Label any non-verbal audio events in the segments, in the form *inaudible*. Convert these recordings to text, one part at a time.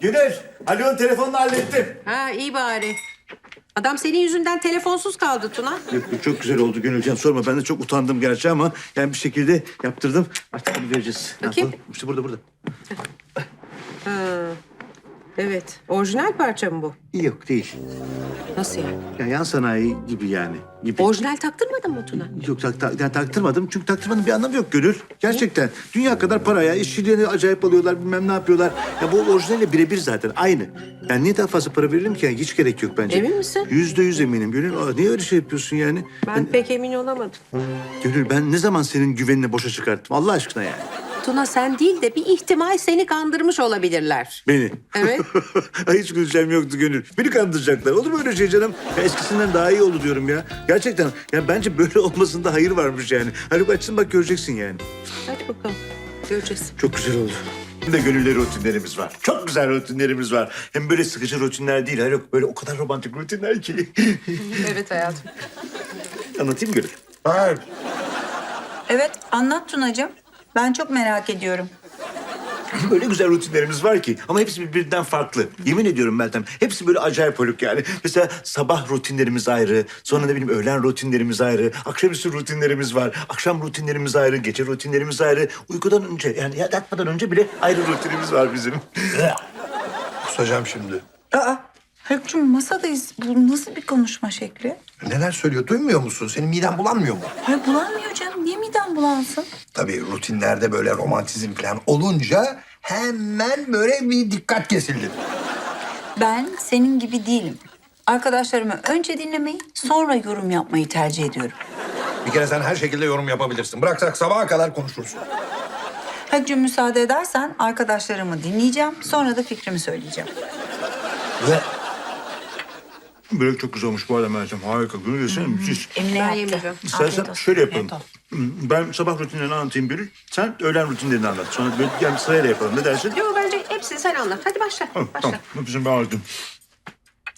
Gönül, Alo telefonla hallettim. Ha iyi bari. Adam senin yüzünden telefonsuz kaldı Tuna. Yok, yok, çok güzel oldu Gönülcan. Sorma ben de çok utandım gerçi ama yani bir şekilde yaptırdım. Artık bunu vereceğiz. Ne Bakayım. yapalım? İşte burada burada. Ha. Evet. Orijinal parça mı bu? Yok değil. Nasıl yani? Ya yan sanayi gibi yani. Gibi. Orijinal taktırmadın mı Tuna? Yok tak, tak- yani taktırmadım çünkü taktırmanın bir anlamı yok Gönül. Gerçekten. Dünya kadar para ya. İşçilerini acayip alıyorlar bilmem ne yapıyorlar. Ya bu orijinalle birebir zaten aynı. Yani niye daha fazla para verelim ki? Yani hiç gerek yok bence. Emin misin? Yüzde yüz eminim Gönül. Aa, niye öyle şey yapıyorsun yani? Ben pek emin olamadım. Gönül ben ne zaman senin güvenini boşa çıkarttım Allah aşkına yani. Tuna sen değil de bir ihtimal seni kandırmış olabilirler. Beni. Evet. *laughs* Ay, Hiç güleceğim yoktu Gönül. Beni kandıracaklar. Olur mu öyle şey canım? Ya eskisinden daha iyi oldu diyorum ya. Gerçekten. Ya bence böyle *laughs* olmasında hayır varmış yani. Haluk açsın bak göreceksin yani. Hadi bakalım. Göreceğiz. Çok güzel oldu. Hem de gönüllü rutinlerimiz var. Çok güzel rutinlerimiz var. Hem böyle sıkıcı rutinler değil. Haluk böyle o kadar romantik rutinler ki. *laughs* Evet hayatım. Anlatayım mı Gönül? Evet. Evet, anlat Tunacığım. Ben çok merak ediyorum. Öyle güzel rutinlerimiz var ki ama hepsi birbirinden farklı. Yemin ediyorum Meltem. Hepsi böyle acayip Haluk yani. Mesela sabah rutinlerimiz ayrı. Sonra ne bileyim öğlen rutinlerimiz ayrı. Akşamüstü rutinlerimiz var. Akşam rutinlerimiz ayrı. Gece rutinlerimiz ayrı. Uykudan önce yani yatmadan önce bile ayrı rutinimiz var bizim. Kusacağım şimdi. Aa, Haluk'cum masadayız. Bu nasıl bir konuşma şekli? Neler söylüyor duymuyor musun? Senin miden bulanmıyor mu? Hayır bulanmıyor canım. Niye midem bulansın? Tabii rutinlerde böyle romantizm falan olunca hemen böyle bir dikkat kesildi. Ben senin gibi değilim. Arkadaşlarımı önce dinlemeyi, sonra yorum yapmayı tercih ediyorum. Bir kere sen her şekilde yorum yapabilirsin. Bıraksak sabaha kadar konuşursun. Haluk'cum müsaade edersen arkadaşlarımı dinleyeceğim. Sonra da fikrimi söyleyeceğim. Ve Börek çok güzel olmuş bu arada Meltem. Harika. Gönül yesene müthiş. Emine Ben yaptı. yemeyeceğim. İstersen Afiyet olsun. şöyle yapalım. Afiyet olsun. Ben sabah rutinlerini anlatayım Gönül. Sen öğlen rutinlerini anlat. Sonra böyle yani sırayla yapalım. Ne dersin? Yok bence hepsini sen anlat. Hadi başla. Tamam, Başla. tamam. Bizim ben anlatayım.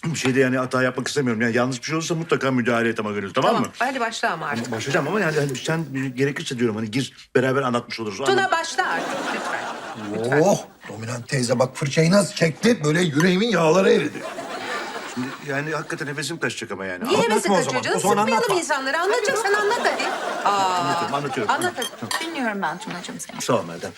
Bir şeyde yani hata yapmak istemiyorum. Yani yanlış bir şey olursa mutlaka müdahale et ama Gönül. Tamam, Tamam. mı? Hadi başla ama artık. Başlayacağım ama yani hani sen gerekirse diyorum hani gir beraber anlatmış oluruz. Tuna başla artık lütfen. oh dominant teyze bak fırçayı nasıl çekti böyle yüreğimin yağları eridi. Şimdi yani hakikaten nefesim kaçacak ama yani. Niye Anlatma hevesin o kaçıyor zaman. canım? O zaman Sıkmayalım anlatma. insanları. Anlatacaksan anlat hadi. Aa, Anlatıyorum, anlatıyorum. Anlat hadi. Dinliyorum ben Tunacığım seni. Sağ ol Meltem.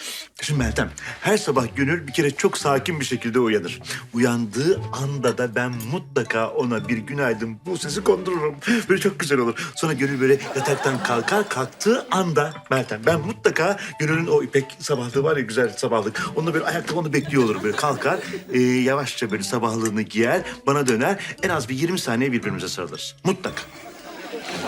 Şimdi Meltem, her sabah Gönül bir kere çok sakin bir şekilde uyanır. Uyandığı anda da ben mutlaka ona bir günaydın bu sesi kondururum. Böyle çok güzel olur. Sonra Gönül böyle yataktan kalkar, kalktığı anda Meltem ben mutlaka Gönül'ün o ipek sabahlığı var ya güzel sabahlık. Onunla böyle ayakta onu bekliyor olurum böyle kalkar. e, yavaşça böyle sabahlığını giyer, bana döner. En az bir 20 saniye birbirimize sarılırız. Mutlaka.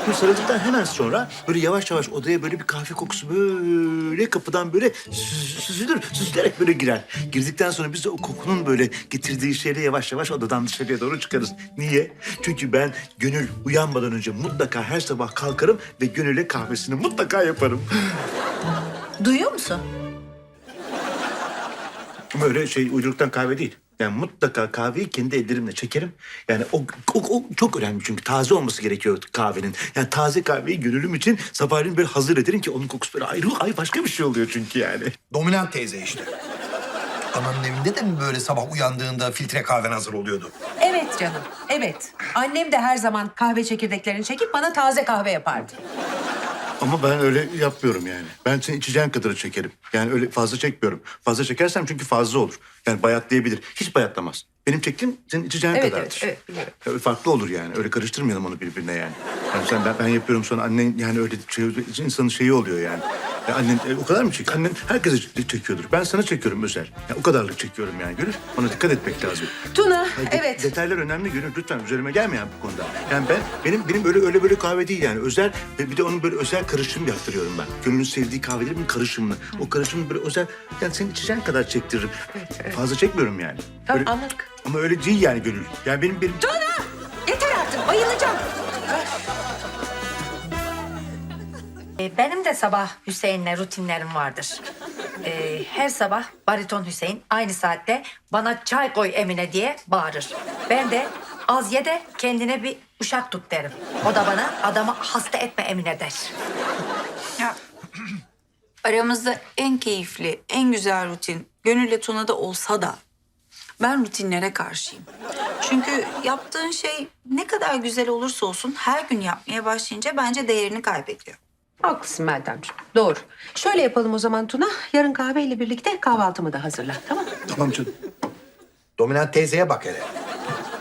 Bu sarıldıktan hemen sonra böyle yavaş yavaş odaya böyle bir kahve kokusu böyle kapıdan böyle süz- süzülür, süzülerek böyle girer. Girdikten sonra biz de o kokunun böyle getirdiği şeyle yavaş yavaş odadan dışarıya doğru çıkarız. Niye? Çünkü ben gönül uyanmadan önce mutlaka her sabah kalkarım ve gönüle kahvesini mutlaka yaparım. Duyuyor musun? Ama öyle şey uyduruktan kahve değil. Yani mutlaka kahveyi kendi ellerimle çekerim. Yani o, o, o çok önemli çünkü taze olması gerekiyor kahvenin. Yani taze kahveyi gönülüm için sabahleyin böyle hazır ederim ki onun kokusu böyle ayrı ay başka bir şey oluyor çünkü yani. Dominant teyze işte. Ananın evinde de mi böyle sabah uyandığında filtre kahven hazır oluyordu? Evet canım, evet. Annem de her zaman kahve çekirdeklerini çekip bana taze kahve yapardı. Ama ben öyle yapmıyorum yani. Ben senin içeceğin kadarı çekerim. Yani öyle fazla çekmiyorum. Fazla çekersem çünkü fazla olur. Yani bayatlayabilir. Hiç bayatlamaz. Benim çektiğim senin içeceğin Evet, kadardır. evet, evet, biliyorum. Ya farklı olur yani. Öyle karıştırmayalım onu birbirine yani. Yani sen ben, ben yapıyorum sonra annen yani öyle şey, insanın şeyi oluyor yani. Ya annen e, o kadar mı çekiyor? Annen herkese ç- çekiyordur. Ben sana çekiyorum özel. Ya o kadarlık çekiyorum yani. Görür. Ona dikkat etmek lazım. Tuna, Hayır, de- evet. Detaylar önemli Gönül. Lütfen üzerime gelme yani bu konuda. Yani ben benim benim öyle öyle böyle kahve değil yani. Özel ve bir de onun böyle özel karışım yaptırıyorum ben. Gönül'ün sevdiği kahvelerin karışımını. O karışımı böyle özel yani senin içeceğin kadar çektiririm. Fazla çekmiyorum yani. Tamam, Öyle- anladık. Ama öyle değil yani Gönül. Yani benim benim Yeter artık, bayılacağım. E, Benim de sabah Hüseyin'le rutinlerim vardır. E, her sabah bariton Hüseyin aynı saatte bana çay koy Emine diye bağırır. Ben de az ye de kendine bir uşak tut derim. O da bana adamı hasta etme Emine der. Ya, aramızda en keyifli, en güzel rutin Gönül'le Tuna'da olsa da Ben rutinlere karşıyım. Çünkü yaptığın şey ne kadar güzel olursa olsun her gün yapmaya başlayınca bence değerini kaybediyor. Haklısın Meltemciğim. Doğru. Şöyle yapalım o zaman Tuna. Yarın kahveyle birlikte kahvaltımı da hazırla. Tamam mı? Tamam canım. Dominant teyzeye bak hele.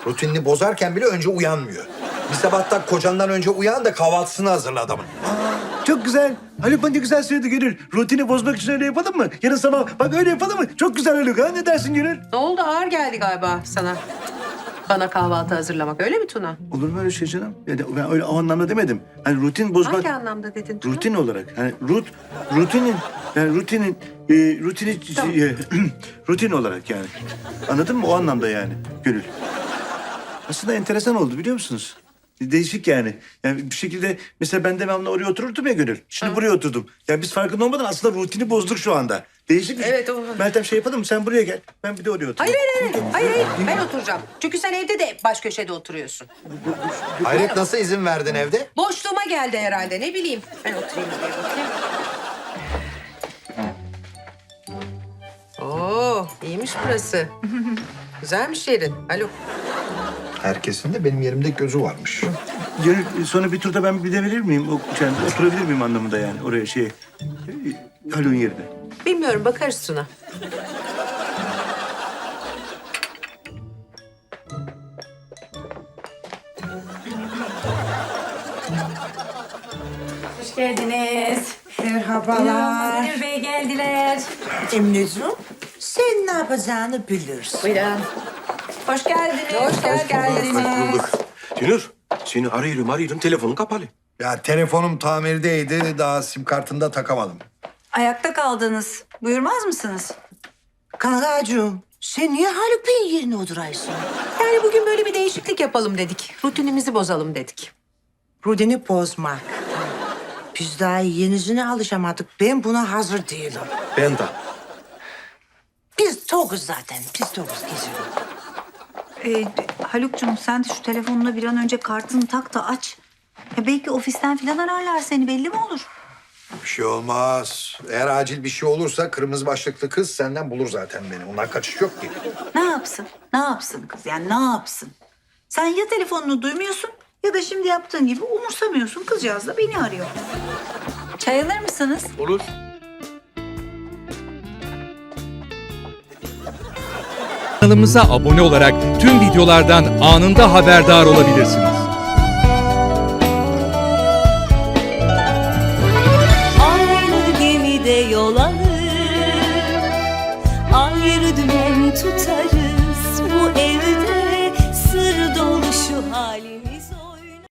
Rutinini bozarken bile önce uyanmıyor. Bir sabahtan kocandan önce uyan da kahvaltısını hazırla adamın. Çok güzel. Haluk bana ne güzel söyledi Gönül. Rutini bozmak için öyle yapalım mı? Yarın sabah bak öyle yapalım mı? Çok güzel Haluk ha. Ne dersin Gönül? Ne oldu? Ağır geldi galiba sana. Bana kahvaltı hazırlamak öyle mi Tuna? Olur mu öyle şey canım? Yani ben öyle o anlamda demedim. Hani rutin bozmak... Hangi anlamda dedin Tuna? Rutin olarak. Hani rut, rutinin, yani rutinin, e, rutini, e, *clears throat* rutin olarak yani. Anladın mı? O anlamda yani Gönül. Aslında enteresan oldu biliyor musunuz? Değişik yani. Yani bir şekilde mesela ben devamlı oraya otururdum ya Gönül. Şimdi buraya oturdum. Yani biz farkında olmadan aslında rutini bozduk şu anda. Değişik bir şey. Evet, o- Meltem şey yapalım mı? Sen buraya gel. Ben bir de oraya oturayım. Hayır hayır hayır. Hayır hayır. Ben oturacağım. Çünkü sen evde de baş köşede oturuyorsun. Hayret nasıl izin verdin evde? Boşluğuma geldi herhalde. Ne bileyim. Ben oturayım buraya bakayım. Oo, iyiymiş burası. Güzelmiş yerin. Alo. Herkesin de benim yerimde gözü varmış. Gönül sonra bir turda ben bir de verir miyim? O, yani oturabilir miyim anlamında yani oraya şey. Haluk'un yerine. Bilmiyorum bakarız Tuna. Hoş geldiniz. Merhabalar. Müdür Bey geldiler. Emre'cim sen ne yapacağını bilirsin. Buyurun. Hoş geldiniz. Hoş, geldiniz. Dünür, seni arıyorum arıyorum telefonun kapalı. Ya telefonum tamirdeydi daha sim kartını da takamadım. Ayakta kaldınız. Buyurmaz mısınız? Kankacığım sen niye Haluk Bey'in yerine oturuyorsun? Yani bugün böyle bir değişiklik yapalım dedik. Rutinimizi bozalım dedik. Rutini bozmak. Biz daha yenisine alışamadık. Ben buna hazır değilim. Ben de. Biz tokuz zaten. Biz tokuz geziyoruz. Ee, Haluk'cum sen de şu telefonuna bir an önce kartını tak da aç. Ya belki ofisten falan ararlar seni belli mi olur? Bir şey olmaz. Eğer acil bir şey olursa kırmızı başlıklı kız senden bulur zaten beni. Ondan kaçış yok ki. Ne yapsın? Ne yapsın kız? Yani ne yapsın? Sen ya telefonunu duymuyorsun ya da şimdi yaptığın gibi umursamıyorsun. Kızcağız da beni arıyor. Çay alır mısınız? Olur. Kanalımıza abone olarak tüm videolardan anında haberdar olabilirsiniz.